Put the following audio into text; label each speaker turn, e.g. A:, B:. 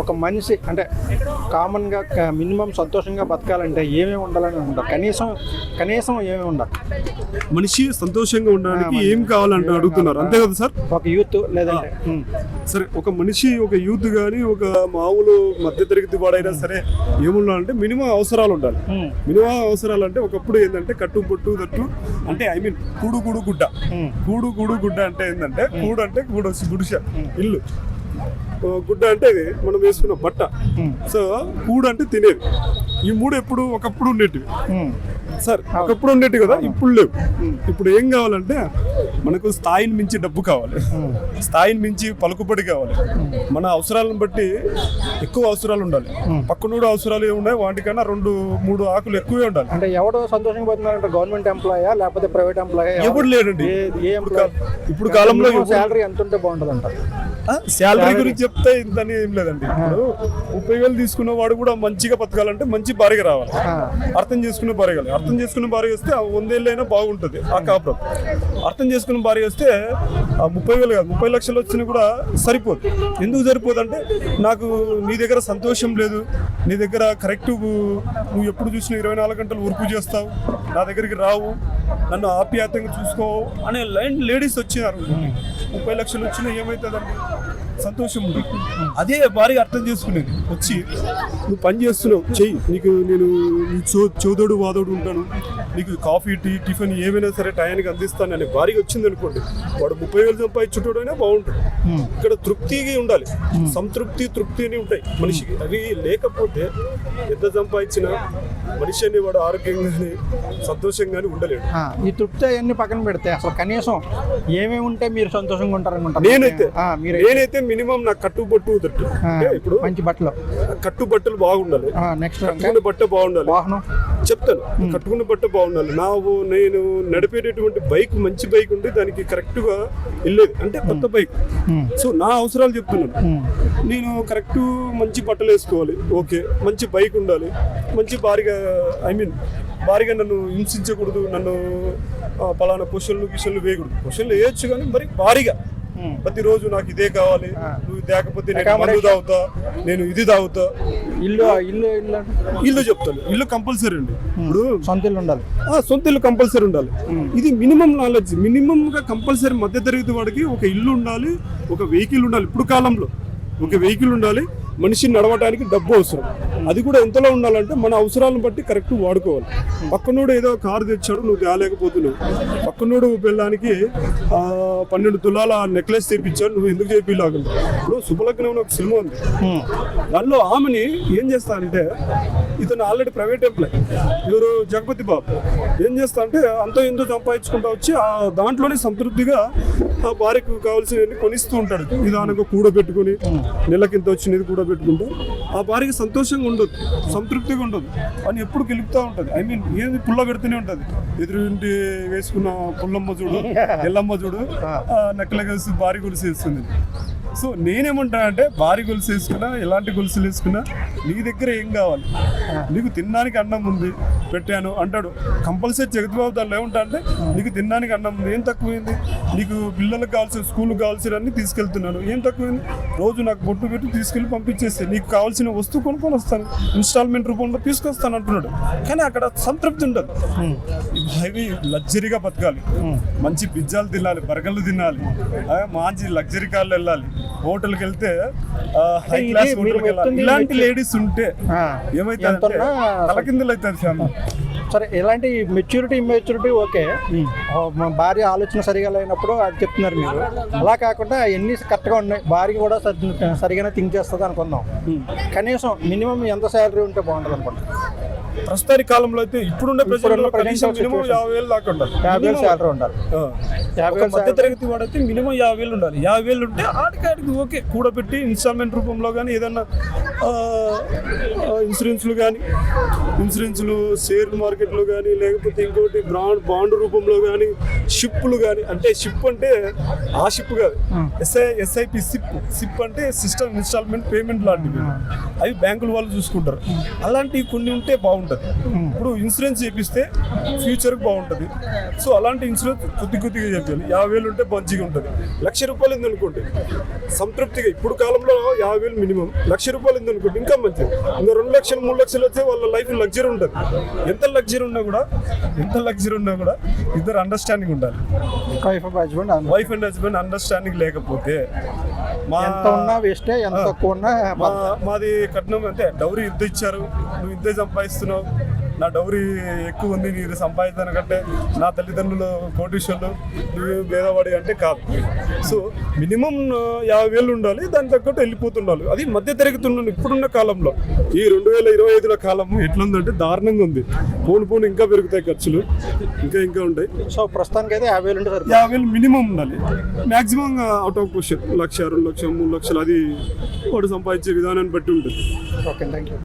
A: ఒక మనిషి అంటే కామన్గా మినిమం సంతోషంగా బతకాలంటే ఏమేమి ఉండాలని ఉంటారు కనీసం కనీసం ఏమేమి ఉండాలి?
B: మనిషి సంతోషంగా ఉండడానికి ఏం కావాలంటే అడుగుతున్నారు. అంతే కదా సార్?
A: ఒక యూత్ లేదంటే
B: సరే ఒక మనిషి ఒక యూత్ కానీ ఒక మామూలు మధ్యతరగతి వాడైనా సరే ఏముండాలంటే మినిమం అవసరాలు ఉండాలి. మినిమం అవసరాలు అంటే ఒకప్పుడు ఏంటంటే కట్టు పొట్టు తట్టు అంటే ఐ మీన్ కూడు కూడు గుడ్డ. కూడు కూడు గుడ్డ అంటే ఏంటంటే కూడు అంటే కూడు గుడిస ఇల్లు. గుడ్డ అంటే ఇది మనం వేసుకున్న బట్ట. సో కూడు అంటే తినేది. ఈ మూడు ఎప్పుడు ఒకప్పుడు ఉండేటివి. సార్ ఒకప్పుడు ఉండేటి కదా ఇప్పుడు లేవు. ఇప్పుడు ఏం కావాలంటే మనకు స్థాయిని మించి డబ్బు కావాలి. స్థాయిని మించి పలుకుబడి కావాలి. మన అవసరాలను బట్టి ఎక్కువ అవసరాలు ఉండాలి. పక్కనూడు అవసరాలు ఏమున్నాయి వాటికన్నా రెండు మూడు ఆకులు ఎక్కువే ఉండాలి.
A: అంటే ఎవడు సంతోషంగా పోతున్నారంటే గవర్నమెంట్ ఎంప్లాయా లేకపోతే ప్రైవేట్ ఎంప్లాయా
B: ఎవడు లేడండి? ఇప్పుడు కాలంలో
A: శాలరీ ఎంత ఉంటే బాగుంటుంది అంటారు
B: శాలరీ గురించి చెప్తే ఇంతని ఏం లేదండి. ఇప్పుడు ముప్పై వేలు తీసుకున్న వాడు కూడా మంచిగా బతకాలంటే మంచి భార్య రావాలి. అర్థం చేసుకునే భార్య అర్థం చేసుకునే భార్య వస్తే వందేళ్ళైనా బాగుంటుంది ఆ కాపురం. అర్థం చేసుకునే భార్య వస్తే ఆ ముప్పై వేలు కాదు ముప్పై లక్షలు వచ్చినా కూడా సరిపోదు. ఎందుకు సరిపోదు అంటే నాకు నీ దగ్గర సంతోషం లేదు. నీ దగ్గర కరెక్ట్ నువ్వు ఎప్పుడు చూసినా ఇరవై నాలుగు గంటలు వర్క్ చేస్తావు. నా దగ్గరికి రావు. నన్ను ఆప్యాయతంగా చూసుకోవు అనే లైన్ లేడీస్ వచ్చినారు. ముప్పై లక్షలు వచ్చినా ఏమవుతుందండి సంతోషం ఉంది. అదే భార్య అర్థం చేసుకునేది. వచ్చి నువ్వు పని చేస్తున్నావు చెయ్యి. నీకు నేను చో చోదోడు వాదోడు ఉంటాను. నీకు కాఫీ టీ టిఫిన్ ఏమైనా సరే టయానికి అందిస్తాను అనే భార్య వచ్చింది అనుకోండి వాడు ముప్పై వేలు అయినా బాగుంటుంది. ఇక్కడ తృప్తిగా ఉండాలి. సంతృప్తి తృప్తి అని ఉంటాయి. మనిషికి. అవి లేకపోతే ఎంత సంపాదించినా మనిషి అనేవాడు ఆరోగ్యంగానే సంతోషంగానే ఉండలేడు.
A: ఈ తృప్తి అవన్నీ పక్కన పెడితే అసలు కనీసం ఏమేమి ఉంటే మీరు సంతోషంగా ఉంటారనుకుంటారు?
B: నేనైతే నేనైతే మినిమం నా కట్టుబట్టు అంటే ఇప్పుడు
A: మంచి బట్టలు.
B: కట్టుబట్టలు బాగుండాలి.
A: నెక్స్ట్
B: కట్టుకున్న బట్ట బాగుండాలి.
A: వాహనం?
B: చెప్తాను. కట్టుకున్న బట్ట బాగుండాలి. నా నేను నడిపేటటువంటి బైక్ మంచి బైక్ ఉంటే దానికి కరెక్ట్గా వెళ్ళేది అంటే కొత్త బైక్. సో నా అవసరాలు చెప్తున్నాను. నేను కరెక్ట్ మంచి బట్టలు వేసుకోవాలి. ఓకే. మంచి బైక్ ఉండాలి. మంచి భారీగా ఐ మీన్ భారీగా నన్ను హింసించకూడదు. నన్ను పలానా క్వశ్చన్లు గిషన్లు వేయకూడదు. క్వశ్చన్లు వేయొచ్చు కానీ మరి భారీగా. ప్రతిరోజు నాకు ఇదే కావాలి.
A: ఆ.
B: నువ్వు తేకపోతే నేను. మందు తాగుతా నేను ఇది తాగుతా.
A: ఇల్లు ఇల్లు ఇల్లు
B: ఇల్లు చెప్తాను. ఇల్లు కంపల్సరీ అండి. ఇప్పుడు
A: సొంత ఇల్లు ఉండాలి.
B: ఆ, సొంత ఇల్లు కంపల్సరీ ఉండాలి. ఇది మినిమం నాలెడ్జ్ మినిమం గా కంపల్సరీ మధ్య తరగతి వాడికి ఒక ఇల్లు ఉండాలి ఒక వెహికల్ ఉండాలి. ఇప్పుడు కాలంలో ఒక వెహికల్ ఉండాలి మనిషి నడవడానికి డబ్బు అవసరం. అది కూడా ఎంతలో ఉండాలంటే మన అవసరాలను బట్టి కరెక్ట్ వాడుకోవాలి. పక్కనోడు ఏదో కారు తెచ్చాడు నువ్వు తేలేకపోతున్నావు. పక్కనోడు పెళ్ళడానికి పన్నెండు తులాల నెక్లెస్ తెప్పించాడు నువ్వు ఎందుకు చేపిలాగలు ఇప్పుడు శుభలగ్నం ఒక సినిమా ఉంది. దానిలో ఆమెని ఏం చేస్తానంటే ఇతను ఆల్రెడీ ప్రైవేట్ ఎంప్లాయ్. ఇవరు జగపతి బాబు. ఏం చేస్తా అంటే అంతో ఎంతో సంపాదించుకుంటా వచ్చి ఆ దాంట్లోనే సంతృప్తిగా ఆ భార్యకు కావాల్సినవన్నీ కొనిస్తూ ఉంటాడు. నిదానంగా కూడబెట్టుకుని నెలకింత వచ్చినది కూడబెట్టుకుంటూ ఆ భార్యకి సంతోషంగా ఉండదు సంతృప్తిగా ఉండదు. అని ఎప్పుడు గెలుపుతూ ఉంటుంది. ఐ మీన్ ఏది పుల్ల పెడుతూనే ఉంటుంది. ఎదురుంటి వేసుకున్న పుల్లమ్మ చూడు ఎల్లమ్మ చూడు నెక్కల కలిసి భార్య గుడిసి వేస్తుంది. సో నేనేమంటా అంటే భారీ గొలుసు వేసుకున్నా ఎలాంటి గొలుసులు వేసుకున్నా నీ దగ్గర ఏం కావాలి? నీకు తినడానికి అన్నం ఉంది పెట్టాను అంటాడు. కంపల్సరీ జగతిబాబు దానిలో ఏమంటా అంటే నీకు తినడానికి అన్నం ఏం తక్కువైంది నీకు పిల్లలకు కావాల్సిన స్కూల్కి కావాల్సిన అన్ని తీసుకెళ్తున్నాను ఏం తక్కువైంది రోజు నాకు బొట్టు పెట్టి తీసుకెళ్ళి పంపించేస్తే నీకు కావాల్సిన వస్తువు కొనుక్కొని వస్తాను ఇన్స్టాల్మెంట్ రూపంలో తీసుకొస్తాను అంటున్నాడు. కానీ అక్కడ సంతృప్తి ఉండదు. ఇవి లగ్జరీగా బతకాలి. మంచి పిజ్జాలు తినాలి బర్గర్లు తినాలి మంచి లగ్జరీ కార్లు వెళ్ళాలి హోటల్కి వెళ్తే హై క్లాస్ హోటల్కి వెళ్ళాలి ఇలాంటి లేడీస్ ఉంటే ఏమైతే తలకిందులు అవుతుంది ఫ్యామిలీ
A: సరే ఇలాంటి మెచ్యూరిటీ ఇమ్మెచ్యూరిటీ ఓకే. మా భార్య ఆలోచన సరిగా లేనప్పుడు అది చెప్తున్నారు మీరు. అలా కాకుండా ఎన్ని కరెక్ట్గా ఉన్నాయి భార్య కూడా సరి- సరిగానే థింక్ చేస్తుంది అనుకుందాం. కనీసం మినిమం ఎంత శాలరీ ఉంటే బాగుంటుంది అనుకుంటా.
B: ప్రస్తుతాని కాలంలో అయితే ఇప్పుడున్న ప్రజలు కనీసం మినిమం. యాభై వేలు దాకా ఉండాలి.
A: యాభై వేలు. శాలరీ ఉండాలి.
B: ఒక మధ్య. తరగతి వాడైతే మినిమం యాభై వేలు ఉండాలి. యాభై వేలు ఉంటే ఆడికి ఆడికి ఓకే కూడబెట్టి ఇన్స్టాల్మెంట్ రూపంలో కానీ ఏదన్నా ఇన్సూరెన్స్లు కానీ ఇన్సూరెన్స్లు షేర్ మార్కెట్లో కానీ లేకపోతే ఇంకోటి బ్రాండ్ బాండ్ రూపంలో కానీ షిప్పులు కానీ అంటే షిప్ అంటే ఆ షిప్ కాదు. S I SIP sip sip అంటే సిస్టమ్ ఇన్స్టాల్మెంట్ పేమెంట్ లాంటివి. అవి బ్యాంకుల వాళ్ళు చూసుకుంటారు. అలాంటివి కొన్ని ఉంటే బాగుంటుంది. ఇప్పుడు ఇన్సూరెన్స్ చేపిస్తే ఫ్యూచర్కి బాగుంటుంది. సో అలాంటి ఇన్సూరెన్స్ కొద్ది కొద్దిగా చెప్పాలి యాభై వేలు ఉంటే మంచిగా ఉంటుంది. లక్ష రూపాయలు ఉంది అనుకోండి సంతృప్తిగా ఇప్పుడు కాలంలో యాభై వేలు మినిమం. లక్ష రూపాయలు ఉంది అనుకోండి ఇంకా మంచిది. ఇంకా రెండు లక్షలు మూడు లక్షలు వస్తే వాళ్ళ లైఫ్ లగ్జరీ ఉంటుంది. ఎంత లగ్జరీ ఉన్నా కూడా ఎంత లగ్జరీ ఉన్నా కూడా ఇద్దరు అండర్స్టాండింగ్ ఉండాలి.
A: Wife husband
B: wife and husband understanding లేకపోతే మా
A: ఎంత ఉన్నా వేస్టే ఎంత తక్కువ ఉన్నా
B: మా మాది కట్నం అంటే డౌరీ ఇంత ఇచ్చారు. నువ్వు ఇంతే సంపాదిస్తున్నావు. నా డౌరీ ఎక్కువ ఉంది నీది సంపాదించాను కంటే నా తల్లిదండ్రులు కోటీశ్వర్లు నువ్వు భేదవాడి అంటే కాదు. సో మినిమం యాభై వేలు ఉండాలి దాని తగ్గట్టు వెళ్ళిపోతుండాలి. అది మధ్య తరగతి ఉన్న ఇప్పుడున్న కాలంలో. ఈ రెండు వేల ఇరవై ఐదుల కాలం ఎట్లుందంటే దారుణంగా ఉంది. పోను పోను ఇంకా పెరుగుతాయి ఖర్చులు ఇంకా ఇంకా ఉంటాయి.
A: సో ప్రస్తుతానికి అయితే యాభై వేలు ఉంటే సరిపోతుంది.
B: యాభై వేలు మినిమం ఉండాలి. Maximum out of question lakh రెండు లక్షలు మూడు లక్షలు అది వాడు సంపాదించే విధానాన్ని బట్టి ఉంటుంది.
A: Okay thank you